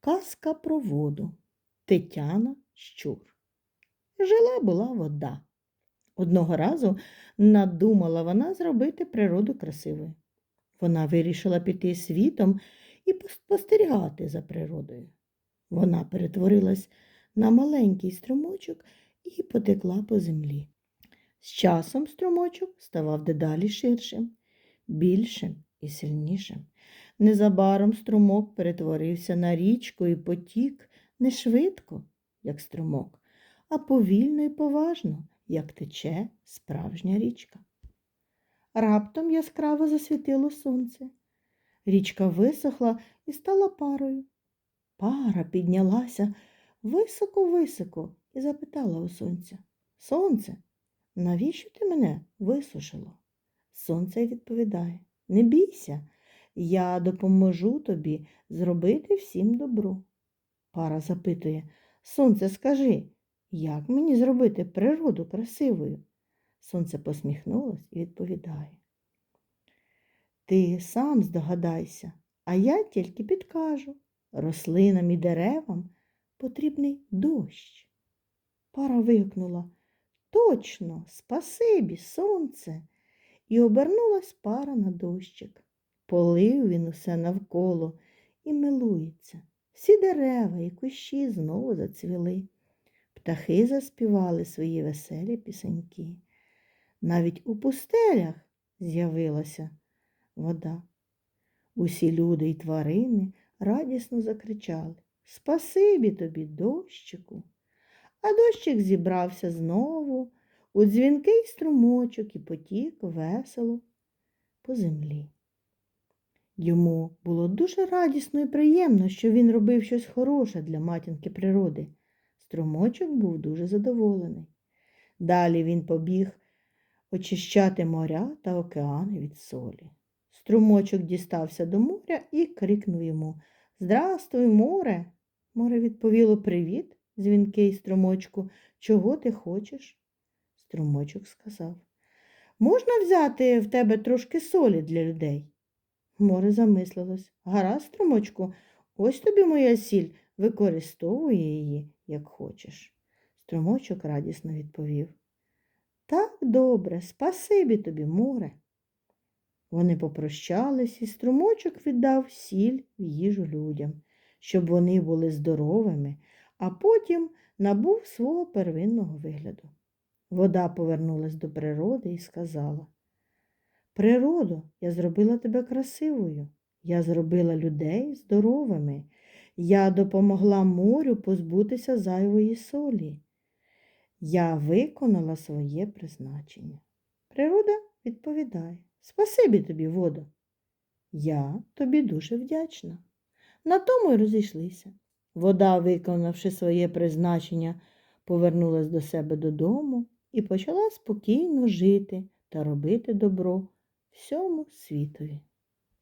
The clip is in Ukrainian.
Казка про воду. Тетяна Щур. Жила була вода. Одного разу надумала вона зробити природу красивою. Вона вирішила піти світом і спостерігати за природою. Вона перетворилась на маленький струмочок і потекла по землі. З часом струмочок ставав дедалі ширшим, більшим і сильнішим. Незабаром струмок перетворився на річку і потік не швидко, як струмок, а повільно і поважно, як тече справжня річка. Раптом яскраво засвітило сонце. Річка висохла і стала парою. Пара піднялася високо-високо і запитала у сонця Сонце, навіщо ти мене висушило? Сонце відповідає Не бійся, я допоможу тобі зробити всім добро. Пара запитує Сонце, скажи, як мені зробити природу красивою? Сонце посміхнулось і відповідає. Ти сам здогадайся, а я тільки підкажу. Рослинам і деревам потрібний дощ. Пара вигукнула Точно, спасибі, сонце. І обернулась пара на дощик. Полив він усе навколо і милується. Всі дерева і кущі знову зацвіли. Птахи заспівали свої веселі пісеньки. Навіть у пустелях з'явилася вода. Усі люди й тварини радісно закричали Спасибі тобі, дощику. А дощик зібрався знову у дзвінкий струмочок і потік весело по землі. Йому було дуже радісно і приємно, що він робив щось хороше для матінки природи. Струмочок був дуже задоволений. Далі він побіг очищати моря та океани від солі. Струмочок дістався до моря і крикнув йому Здрастуй, море. Море відповіло Привіт, дзвінкий струмочку. Чого ти хочеш? Струмочок сказав Можна взяти в тебе трошки солі для людей? Море замислилось. Гаразд, струмочку, ось тобі моя сіль, використовуй її, як хочеш. Струмочок радісно відповів. Так добре, спасибі тобі, море. Вони попрощались, і струмочок віддав сіль в їжу людям, щоб вони були здоровими, а потім набув свого первинного вигляду. Вода повернулась до природи і сказала Природо, я зробила тебе красивою, я зробила людей здоровими, я допомогла морю позбутися зайвої солі. Я виконала своє призначення. Природа відповідає Спасибі тобі, водо. Я тобі дуже вдячна. На тому й розійшлися. Вода, виконавши своє призначення, повернулась до себе додому і почала спокійно жити та робити добро всьому світові.